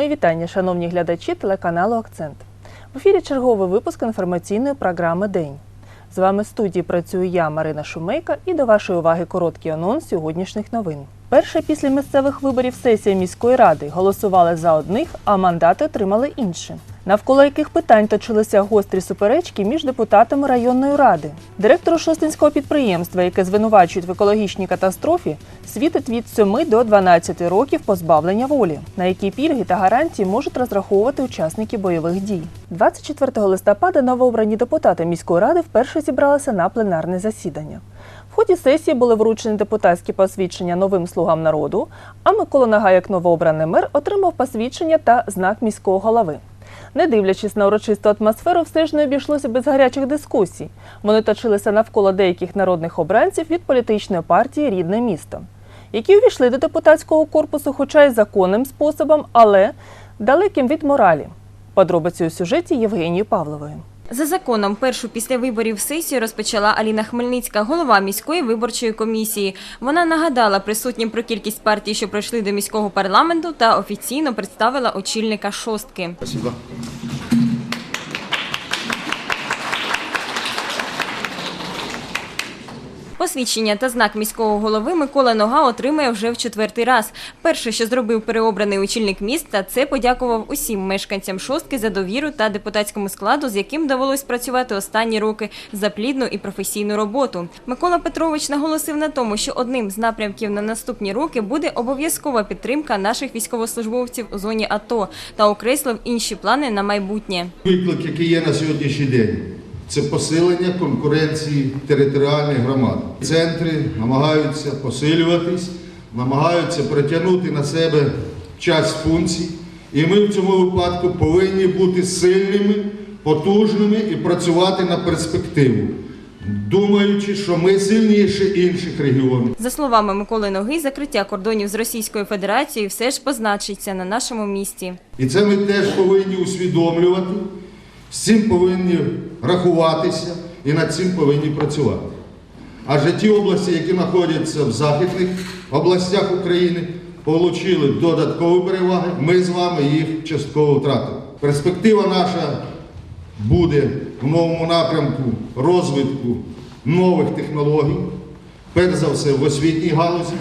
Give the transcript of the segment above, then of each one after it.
Мої вітання, шановні глядачі телеканалу Акцент. В ефірі черговий випуск інформаційної програми День. З вами в студії працюю я, Марина Шумейка, і до вашої уваги короткий анонс сьогоднішніх новин. Перша після місцевих виборів сесія міської ради голосували за одних, а мандати отримали інші. Навколо яких питань точилися гострі суперечки між депутатами районної ради. Директору шостинського підприємства, яке звинувачують в екологічній катастрофі, світить від 7 до 12 років позбавлення волі, на які пільги та гарантії можуть розраховувати учасники бойових дій. 24 листопада новообрані депутати міської ради вперше зібралися на пленарне засідання. В ході сесії були вручені депутатські посвідчення новим слугам народу, а Микола Нага, як новообраний мер, отримав посвідчення та знак міського голови. Не дивлячись на урочисту атмосферу, все ж не обійшлося без гарячих дискусій. Вони точилися навколо деяких народних обранців від політичної партії Рідне місто, які увійшли до депутатського корпусу, хоча й законним способом, але далеким від моралі. Подробиці у сюжеті Євгенії Павлової. За законом, першу після виборів сесію розпочала Аліна Хмельницька, голова міської виборчої комісії. Вона нагадала присутнім про кількість партій, що пройшли до міського парламенту, та офіційно представила очільника шостки. Спасибо. Посвідчення та знак міського голови Микола Нога отримує вже в четвертий раз. Перше, що зробив переобраний очільник міста, це подякував усім мешканцям шостки за довіру та депутатському складу, з яким довелось працювати останні роки за плідну і професійну роботу. Микола Петрович наголосив на тому, що одним з напрямків на наступні роки буде обов'язкова підтримка наших військовослужбовців у зоні АТО та окреслив інші плани на майбутнє. Виклик, який є на сьогоднішній день, це посилення конкуренції територіальних громад. Центри намагаються посилюватись, намагаються притягнути на себе часть функцій. І ми в цьому випадку повинні бути сильними, потужними і працювати на перспективу, думаючи, що ми сильніші інших регіонів. За словами Миколи Ноги, закриття кордонів з Російською Федерацією все ж позначиться на нашому місті. І це ми теж повинні усвідомлювати, з цим повинні рахуватися і над цим повинні працювати. Адже ті області, які знаходяться в західних областях України, отримали додаткові переваги, ми з вами їх частково втратили. Перспектива наша буде в новому напрямку розвитку нових технологій, перш за все в освітній галузі,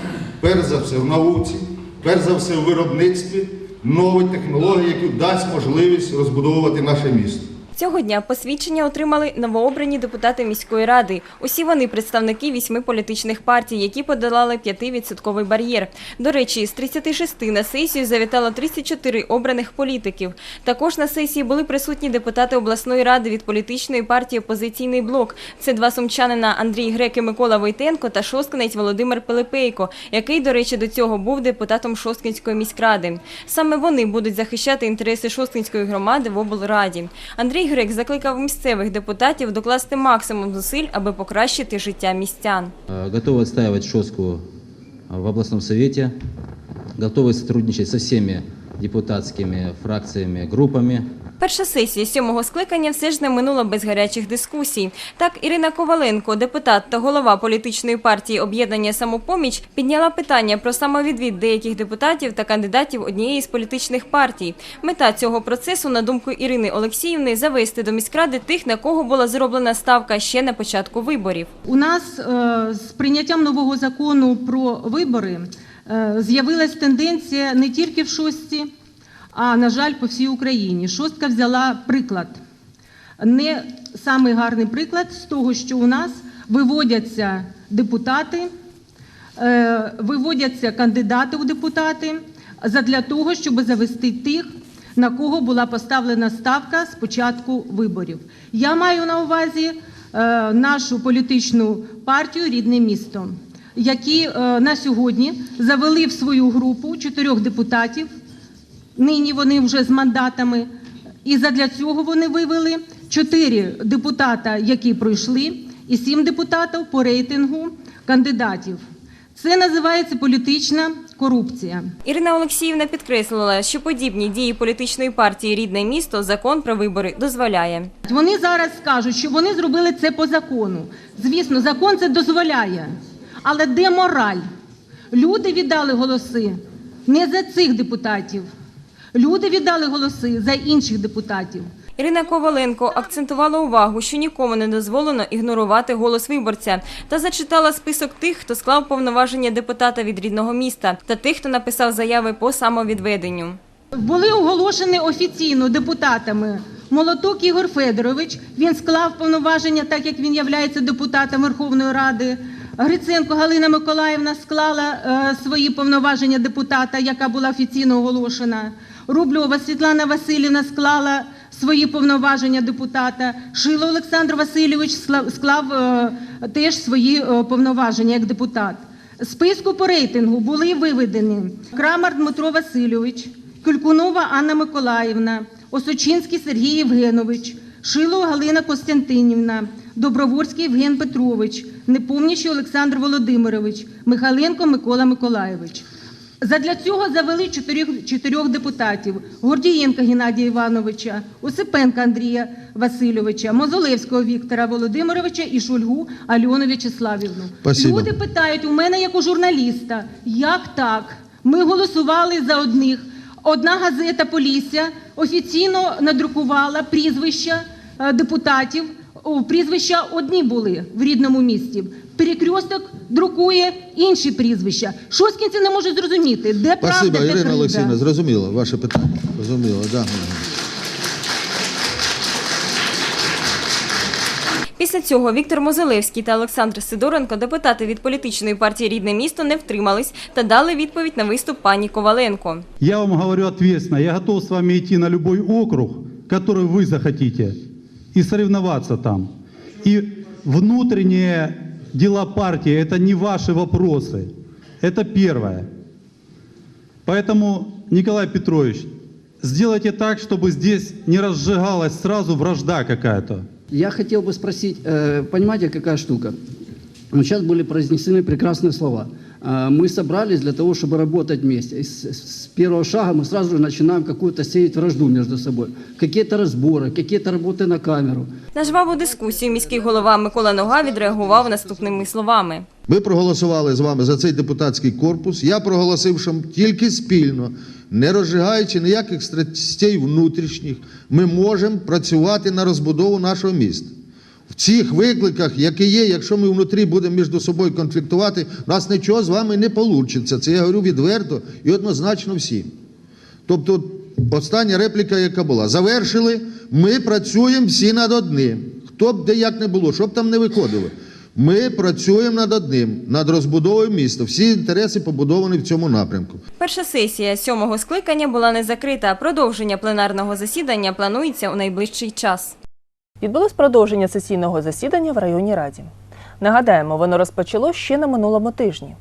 перш за все в науці, перш за все в виробництві нові технології, які дасть можливість розбудовувати наше місто. Цього дня посвідчення отримали новообрані депутати міської ради. Усі вони представники вісьми політичних партій, які подолали 5-відсотковий бар'єр. До речі, з 36 на сесію завітало 34 обраних політиків. Також на сесії були присутні депутати обласної ради від політичної партії «Опозиційний блок». Це два сумчанина Андрій Грек і Микола Войтенко та шосткинець Володимир Пилипейко, який, до речі, до цього був депутатом Шосткинської міськради. Саме вони будуть захищати інтереси Шосткинської громади в облраді. Андрій Грек закликав місцевих депутатів докласти максимум зусиль, аби покращити життя містян. Э, Готовы отстаивать ШОСКу э, в областном совете, готовы сотрудничать со всеми депутатскими фракциями, группами. Перша сесія сьомого скликання все ж не минула без гарячих дискусій. Так, Ірина Коваленко, депутат та голова політичної партії об'єднання «Самопоміч», підняла питання про самовідвід деяких депутатів та кандидатів однієї з політичних партій. Мета цього процесу, на думку Ірини Олексіївни, завести до міськради тих, на кого була зроблена ставка ще на початку виборів. У нас е, з прийняттям нового закону про вибори е, з'явилась тенденція не тільки в шості, а на жаль, по всій Україні. Шостка взяла приклад. Не самий гарний приклад з того, що у нас виводяться депутати, е, виводяться кандидати у депутати задля того, щоб завести тих, на кого була поставлена ставка з початку виборів. Я маю на увазі е, нашу політичну партію Рідне місто, які е, на сьогодні завели в свою групу чотирьох депутатів. Нині вони вже з мандатами. І задля цього вони вивели чотири депутата, які пройшли, і сім депутатів по рейтингу кандидатів. Це називається політична корупція. Ірина Олексіївна підкреслила, що подібні дії політичної партії Рідне місто закон про вибори дозволяє. Вони зараз скажуть, що вони зробили це по закону. Звісно, закон це дозволяє. Але де мораль? Люди віддали голоси не за цих депутатів. Люди віддали голоси за інших депутатів. Ірина Коваленко акцентувала увагу, що нікому не дозволено ігнорувати голос виборця та зачитала список тих, хто склав повноваження депутата від рідного міста та тих, хто написав заяви по самовідведенню. Були оголошені офіційно депутатами Молоток Ігор Федорович. Він склав повноваження, так як він є депутатом Верховної Ради. Гриценко Галина Миколаївна склала е, свої повноваження депутата, яка була офіційно оголошена. Рубльова Світлана Васильівна склала свої повноваження депутата. Шило Олександр Васильович склав е, теж свої е, повноваження як депутат. Списку по рейтингу були виведені Крамар Дмитро Васильович, Кулькунова Анна Миколаївна, Осочинський Сергій Євгенович, Шило Галина Костянтинівна, Добровольський Євген Петрович, Непомнящий Олександр Володимирович, Михайленко Микола Миколаєвич. Задля цього завели чотирьох, чотирьох депутатів: Гордієнка Геннадія Івановича, Осипенка Андрія Васильовича, Мозолевського Віктора Володимировича і Шульгу Альону В'ячеславівну. Люди питають у мене як у журналіста, як так? Ми голосували за одних. Одна газета Полісся офіційно надрукувала прізвища е, депутатів. Прізвища одні були в рідному місті. Перекресток друкує інші прізвища. Шоскінці не можуть зрозуміти, де Спасибо, правда, де Ірина. Олексійовна, зрозуміло ваше питання. Зрозуміло, да. Після цього Віктор Мозолевський та Олександр Сидоренко, депутати від політичної партії Рідне місто, не втримались та дали відповідь на виступ пані Коваленко. Я вам говорю ответственно, я готов с вами идти на любой округ, который вы захотите, и соревноваться там. И внутренние дела партии – это не ваши вопросы. Это первое. Поэтому, Николай Петрович, сделайте так, чтобы здесь не разжигалась сразу вражда какая-то. Я хотел бы спросить, э, понимаете, какая штука? Вот сейчас были произнесены прекрасные слова. А, Мы собрались для того, чтобы работать вместе. И с, с первого шага мы сразу же начинаем какую-то сеять вражду между собой. Какие-то разборы, какие-то работы на камеру. На жваву дискусію міський голова Микола Нога відреагував наступними словами. Ми проголосували з вами за цей депутатський корпус. Я проголосив, що тільки спільно, не розжигаючи ніяких страстей внутрішніх, ми можемо працювати на розбудову нашого міста. В цих викликах, які є, якщо ми внутрі будемо між собою конфліктувати, у нас нічого з вами не вийде. Це я говорю відверто і однозначно всім. Тобто, остання репліка, яка була. Завершили, ми працюємо всі над одним. Хто б де як не було, що б там не виходило. Ми працюємо над одним, над розбудовою міста. Всі інтереси побудовані в цьому напрямку. Перша сесія сьомого скликання була не закрита. Продовження пленарного засідання планується у найближчий час. Відбулось продовження сесійного засідання в районній раді. Нагадаємо, воно розпочалось ще на минулому тижні.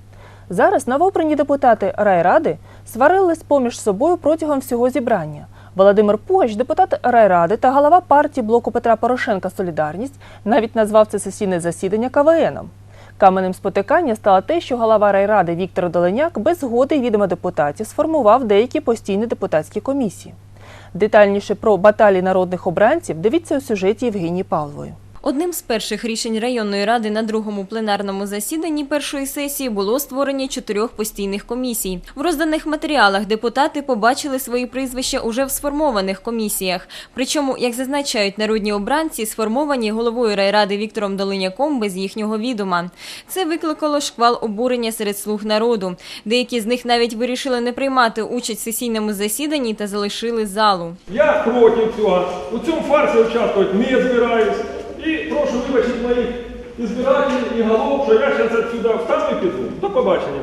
Зараз новообрані депутати райради сварились поміж собою протягом всього зібрання. Володимир Пугач, депутат райради та голова партії блоку Петра Порошенка Солідарність, навіть назвав це сесійне засідання КВНом. Каменем спотикання стало те, що голова райради Віктор Доленяк без згоди і відома депутатів сформував деякі постійні депутатські комісії. Детальніше про баталії народних обранців дивіться у сюжеті Євгенії Павлової. Одним з перших рішень районної ради на другому пленарному засіданні першої сесії було створення чотирьох постійних комісій. В розданих матеріалах депутати побачили свої прізвища уже в сформованих комісіях. Причому, як зазначають народні обранці, сформовані головою райради Віктором Долиняком без їхнього відома. Це викликало шквал обурення серед слуг народу. Деякі з них навіть вирішили не приймати участь в сесійному засіданні та залишили залу. Я проти цього. У цьому фарсі участвувати не збираюсь. І прошу вибачити моїх ізбирателів і голов, що я зараз відсюди встану і піду. До побачення.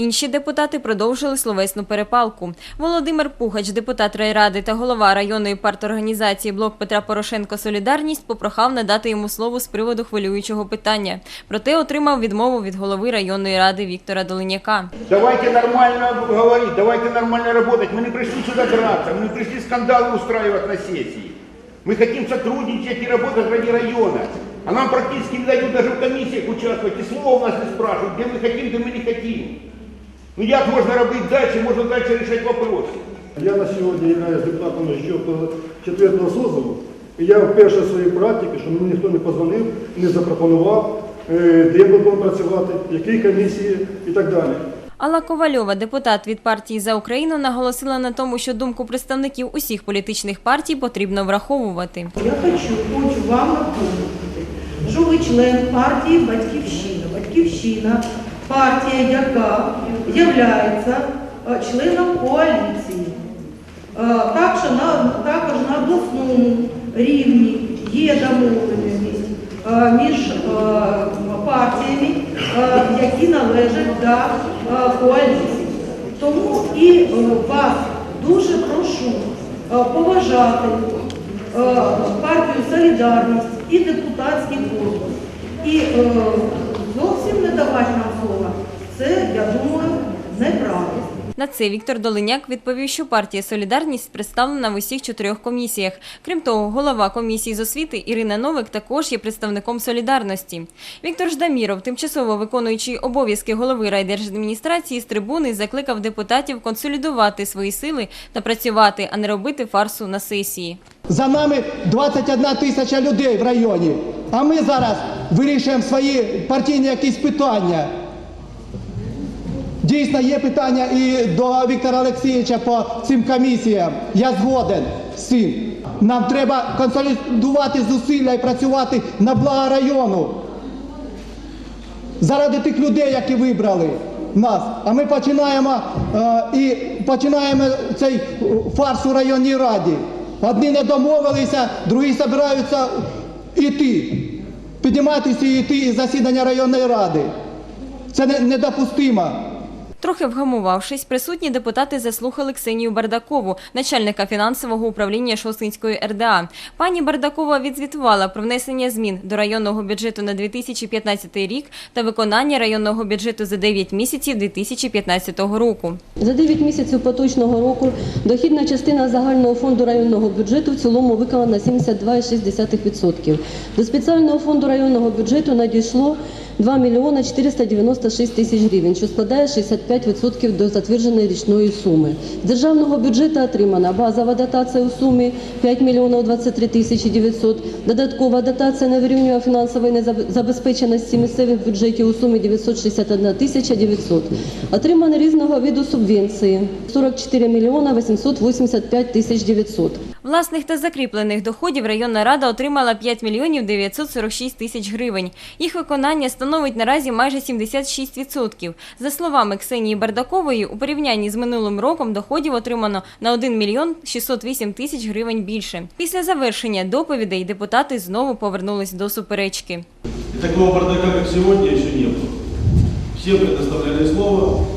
Інші депутати продовжили словесну перепалку. Володимир Пугач, депутат райради та голова районної парторганізації Блок Петра Порошенко Солідарність попрохав надати йому слово з приводу хвилюючого питання. Проте отримав відмову від голови районної ради Віктора Долиняка. Давайте нормально говорить, давайте нормально работать. Мы не пришли сюда драться, мы не пришли скандалы устраивать на сессии. Мы хотим сотрудничать и работать ради района. А нам практически не дают даже в комиссиях участвовать. И слова у нас не спрашивают, где мы хотим, где мы не хотим. Ну як можно работать дальше, можно дальше решать вопросы. Я на сьогодні являюсь депутатом ще четвертого созову. І я вперше в своїй практиці, що мені ніхто не позвонив, не запропонував, е, де ми будемо працювати, в якій комісії і так далі. Алла Ковальова, депутат від партії за Україну, наголосила на тому, що думку представників усіх політичних партій потрібно враховувати. Я хочу, хочу вам напомнити, що ви член партії Батьківщина. Батьківщина партія, яка є членом коаліції. Е, Так що на, також на обласному рівні є домовленість е, між е, партіями, е, які належать до е, коаліції. Тому і е, вас дуже прошу поважати партію Солідарність і депутатський корпус. І зовсім не давати нам слова, це, я думаю, неправильно. На це Віктор Долиняк відповів, що партія Солідарність представлена в усіх чотирьох комісіях. Крім того, голова комісії з освіти Ірина Новик також є представником Солідарності. Віктор Ждаміров, тимчасово виконуючий обов'язки голови райдержадміністрації, з трибуни закликав депутатів консолідувати свої сили та працювати, а не робити фарсу на сесії. За нами 21 тисяча людей в районі. А ми зараз вирішуємо свої партійні якісь питання. Дійсно, є питання і до Віктора Олексійовича по цим комісіям. Я згоден з цим. Нам треба консолідувати зусилля і працювати на благо району. Заради тих людей, які вибрали нас. А ми починаємо е, і починаємо цей фарс у районній раді. Одні не домовилися, другі збираються йти, підніматися і йти із засідання районної ради. Це не- недопустимо. Трохи вгамувавшись, присутні депутати заслухали Ксенію Бардакову, начальника фінансового управління Шосинської РДА. Пані Бардакова відзвітувала про внесення змін до районного бюджету на 2015 рік та виконання районного бюджету за 9 місяців 2015 року. За 9 місяців поточного року дохідна частина загального фонду районного бюджету в цілому виконана на 72,6%. До спеціального фонду районного бюджету надійшло 2 мільйона 496 тисяч гривень, що складає 65% до затвердженої річної суми. З державного бюджету отримана базова дотація у сумі 5 мільйонів 23 тисячі 900, додаткова дотація на вирівнювання фінансової незабезпеченості місцевих бюджетів у сумі 961 тисяча 900. Отримано різного виду субвенції 44 мільйона 885 тисяч 900. Власних та закріплених доходів районна рада отримала 5 мільйонів 946 тисяч гривень. Їх виконання становить наразі майже 76%. За словами Ксенії Бардакової, у порівнянні з минулим роком доходів отримано на 1 мільйон 608 тисяч гривень більше. Після завершення доповідей депутати знову повернулись до суперечки. Такого бардака, как сегодня, еще не было. Всем предоставляли слово,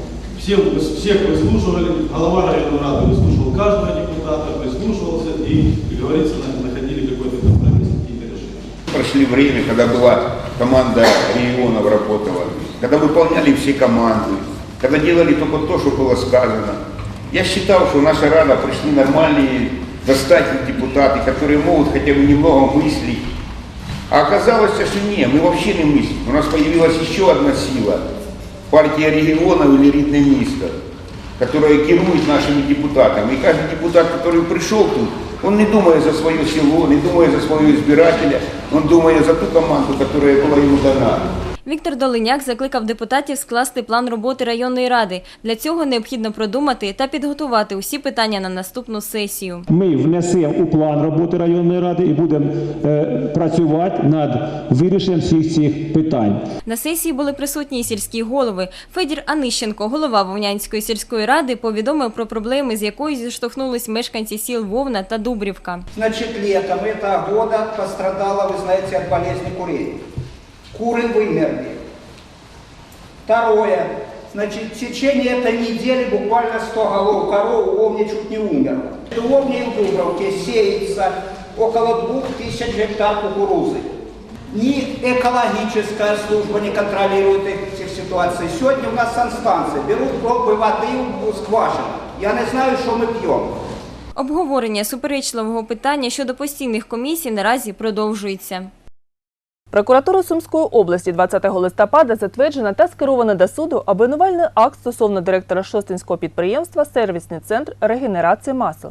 всем, всех выслушивали, голова районной рады выслушивал каждого депутата, прислушивался и, как говорится, находили какой-то компромисс, какие-то решения. Прошли время, когда была команда регионов работала, когда выполняли все команды, когда делали только то, что было сказано. Я считал, что наша Рада пришли нормальные, достаточные депутаты, которые могут хотя бы немного мыслить. А оказалось, что не, мы вообще не мыслим. У нас появилась еще одна сила, партия регионов или рідне місто, которая керует нашими депутатами. И каждый депутат, который пришел тут, он не думает за свое село, не думает за своего избирателя, он думает за ту команду, которая была ему дана. Віктор Долиняк закликав депутатів скласти план роботи районної ради. Для цього необхідно продумати та підготувати усі питання на наступну сесію. Ми внесемо у план роботи районної ради і будемо е, працювати над вирішенням всіх цих питань. На сесії були присутні і сільські голови. Федір Анищенко, голова Вовнянської сільської ради, повідомив про проблеми, з якою зіштовхнулись мешканці сіл Вовна та Дубрівка. Значит, летом этого года пострадала, вы знаете, от болезни курей Куры вымерли. Второе. Значит, в течение этой недели буквально 100 голов коров у Овни чуть не умерло. В Овне и в Дубровке сеется около 2000 гектар кукурузы. Ни экологическая служба не контролирует этих ситуаций. Сегодня у нас санстанции берут пробы воды у скважин. Я не знаю, что мы пьем. Обговорення суперечливого питання щодо постійних комісій наразі продовжується. Прокуратура Сумської області 20 листопада затверджена та скерована до суду обвинувальний акт стосовно директора Шостинського підприємства Сервісний центр регенерації масел,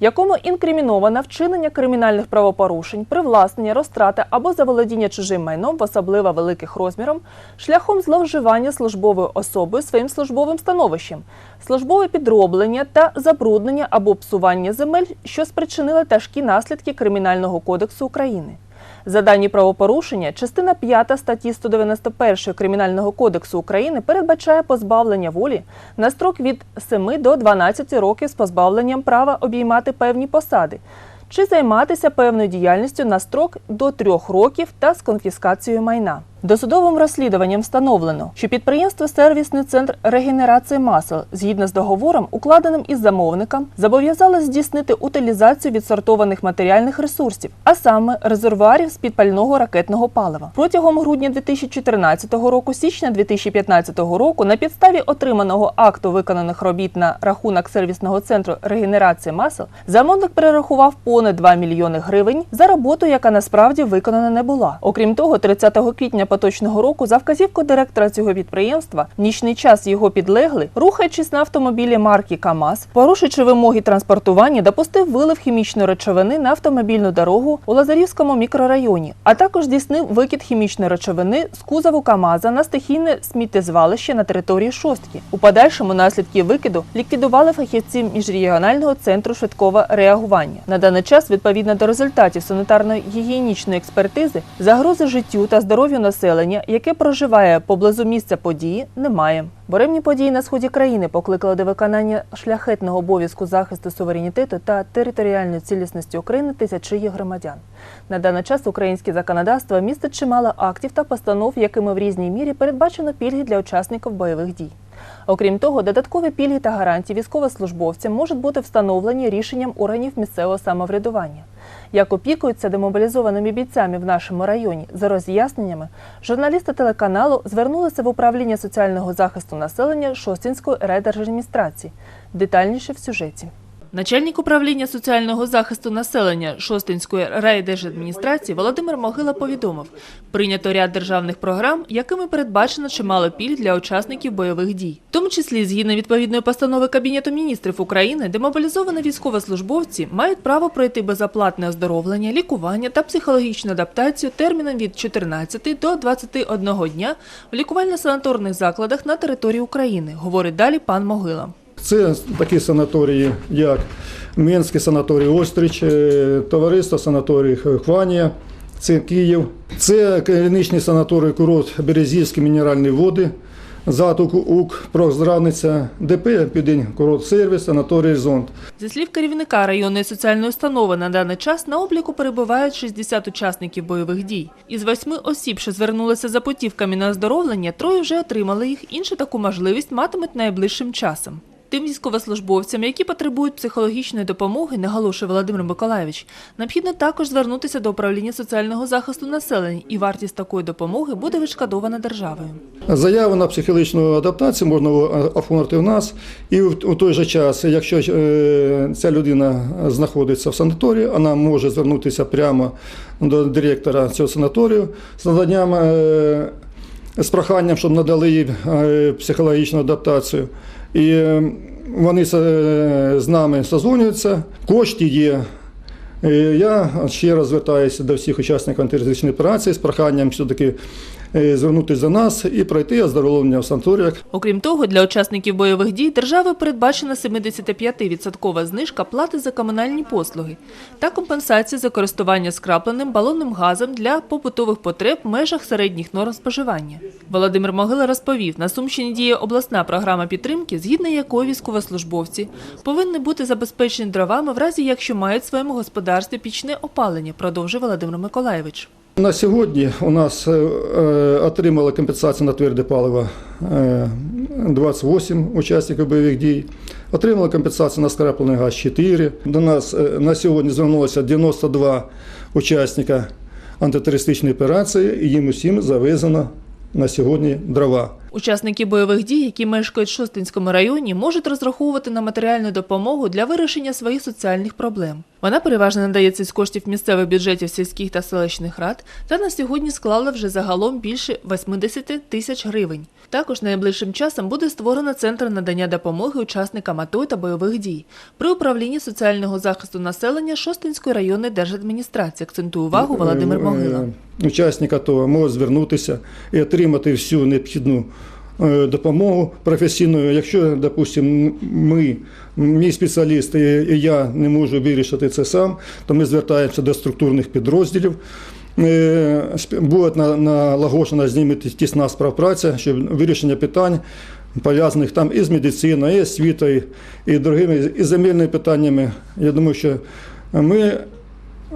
якому інкриміновано вчинення кримінальних правопорушень, привласнення, розтрата або заволодіння чужим майном в особливо великих розміром, шляхом зловживання службовою особою своїм службовим становищем, службове підроблення та забруднення або псування земель, що спричинили тяжкі наслідки Кримінального кодексу України. За дані правопорушення, частина 5 статті 191 Кримінального кодексу України передбачає позбавлення волі на строк від 7 до 12 років з позбавленням права обіймати певні посади чи займатися певною діяльністю на строк до 3 років та з конфіскацією майна. Досудовим розслідуванням встановлено, що підприємство Сервісний центр регенерації масел згідно з договором, укладеним із замовником, зобов'язало здійснити утилізацію відсортованих матеріальних ресурсів, а саме резервуарів з підпального ракетного палива. Протягом грудня 2014 року, січня 2015 року, на підставі отриманого акту виконаних робіт на рахунок сервісного центру регенерації масел, замовник перерахував понад 2 мільйони гривень за роботу, яка насправді виконана не була. Окрім того, 30 квітня поточного року за вказівкою директора цього підприємства в нічний час його підлегли, рухаючись на автомобілі марки КАМАЗ, порушуючи вимоги транспортування, допустив вилив хімічної речовини на автомобільну дорогу у Лазарівському мікрорайоні, а також здійснив викид хімічної речовини з кузову КАМАЗа на стихійне сміттєзвалище на території шостки. У подальшому наслідки викиду ліквідували фахівці міжрегіонального центру швидкого реагування. На даний час, відповідно до результатів санітарно-гігієнічної експертизи, загрози життю та здоров'ю населення, яке проживає поблизу місця події, немає. Буремні події на сході країни покликали до виконання шляхетного обов'язку захисту суверенітету та територіальної цілісності України тисячі її громадян. На даний час українське законодавство містить чимало актів та постанов, якими в різній мірі передбачено пільги для учасників бойових дій. Окрім того, додаткові пільги та гарантії військовослужбовцям можуть бути встановлені рішенням органів місцевого самоврядування. Як опікуються демобілізованими бійцями в нашому районі за роз'ясненнями, журналісти телеканалу звернулися в управління соціального захисту населення Шостінської райдержадміністрації. Детальніше в сюжеті. Начальник управління соціального захисту населення Шостинської райдержадміністрації Володимир Могила повідомив, прийнято ряд державних програм, якими передбачено чимало пільг для учасників бойових дій. В тому числі, згідно відповідної постанови Кабінету міністрів України, демобілізовані військовослужбовці мають право пройти безоплатне оздоровлення, лікування та психологічну адаптацію терміном від 14 до 21 дня в лікувально-санаторних закладах на території України, говорить далі пан Могила. Це такі санаторії, як Мінський санаторій Остріч, е, товариство санаторій Хванія, це Київ, це клінічний санаторій курорт Березівські мінеральні води, Заток УК, Проздравниця, ДП Південь курорт сервіс, санаторій Зонт. Зі слів керівника районної соціальної установи на даний час на обліку перебувають 60 учасників бойових дій. Із восьми осіб, що звернулися за путівками на оздоровлення, троє вже отримали їх, інші таку можливість матимуть найближчим часом. Тим військовослужбовцям, які потребують психологічної допомоги, наголошує Володимир Миколаєвич, необхідно також звернутися до управління соціального захисту населення, і вартість такої допомоги буде відшкодована державою. Заяву на психологічну адаптацію можна оформити в нас, і в той же час, якщо е, ця людина знаходиться в санаторії, вона може звернутися прямо до директора цього санаторію з наданням е, з проханням, щоб надали їй е, психологічну адаптацію. І е, вони з- з нами созвонюються, кошти є. Е, Я ще раз звертаюся до всіх учасників антитерористичної операції з проханням все-таки е, звернутися до нас і пройти оздоровлення в санаторіях. Окрім того, для учасників бойових дій державою передбачена 75% знижка плати за комунальні послуги та компенсація за користування скрапленим балонним газом для побутових потреб в межах середніх норм споживання. Володимир Могила розповів, на Сумщині діє обласна програма підтримки, згідно якої військовослужбовці повинні бути забезпечені дровами в разі, якщо мають в своєму господарстві пічне опалення, продовжив Володимир Миколаєвич. На сьогодні у нас е, е, отримали компенсацію на тверде паливо е, 28 учасників бойових дій. Отримали компенсацію на скраплений газ 4. До нас е, на сьогодні звернулося 92 учасника антитерористичної операції, і їм усім завезено на сьогодні дрова. Учасники бойових дій, які мешкають в Шостинському районі, можуть розраховувати на матеріальну допомогу для вирішення своїх соціальних проблем. Вона переважно надається з коштів місцевих бюджетів сільських та селищних рад та на сьогодні склала вже загалом більше 80 тисяч гривень. Також найближчим часом буде створено центр надання допомоги учасникам АТО та бойових дій при управлінні соціального захисту населення Шостинської районної держадміністрації. Акцентує увагу Володимир Могила. Е, Учасник АТО може звернутися і отримати всю необхідну е, допомогу професійну. Якщо, допустимо, ми, мій спеціаліст і я не можу вирішити це сам, то ми звертаємося до структурних підрозділів. Е, Буде на- налагоджена з ними тісна співпраця, щоб вирішення питань пов'язаних там і з медициною, і з освітою, і другими, і земельними питаннями. Я думаю, що ми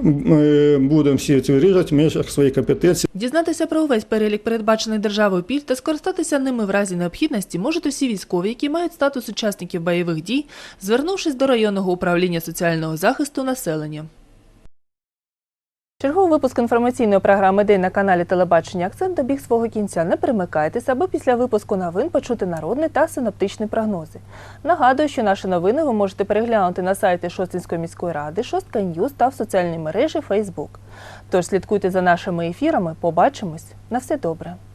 ми будемо всі це вирішувати в межах своїх компетенцій. Дізнатися про увесь перелік передбачених державою пільг та скористатися ними в разі необхідності можуть усі військові, які мають статус учасників бойових дій, звернувшись до районного управління соціального захисту населення. Черговий випуск інформаційної програми День на каналі Телебачення Акцент добіг свого кінця. Не перемикайтеся, аби після випуску новин почути народний та синоптичні прогнози. Нагадую, що наші новини ви можете переглянути на сайті Шостинської міської ради, Шостка Ньюз та в соціальній мережі Фейсбук. Тож слідкуйте за нашими ефірами. Побачимось. На все добре. –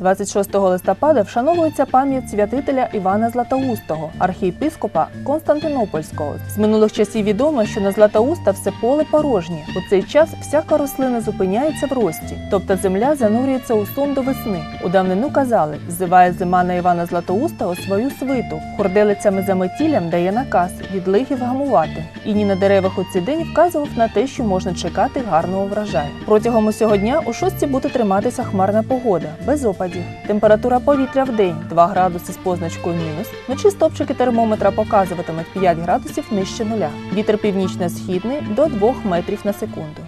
26 листопада вшановується пам'ять святителя Івана Златоустого, архієпископа Константинопольського. З минулих часів відомо, що на Златоуста все поле порожнє. У цей час всяка рослина зупиняється в рості, тобто земля занурюється у сон до весни. У давнину казали, ззиває зима на Івана Златоустого свою свиту. Хорделицями за метіллям дає наказ від лихів гамувати. Іні на деревах у цей день вказував на те, що можна чекати гарного врожаю. Протягом усього дня у шостці буде триматися хмарна погода, без опадів. Температура повітря в день 2 градуси з позначкою мінус. Вночі стопчики термометра показуватимуть 5 градусів нижче нуля. Вітер північно-східний до 2 метрів на секунду.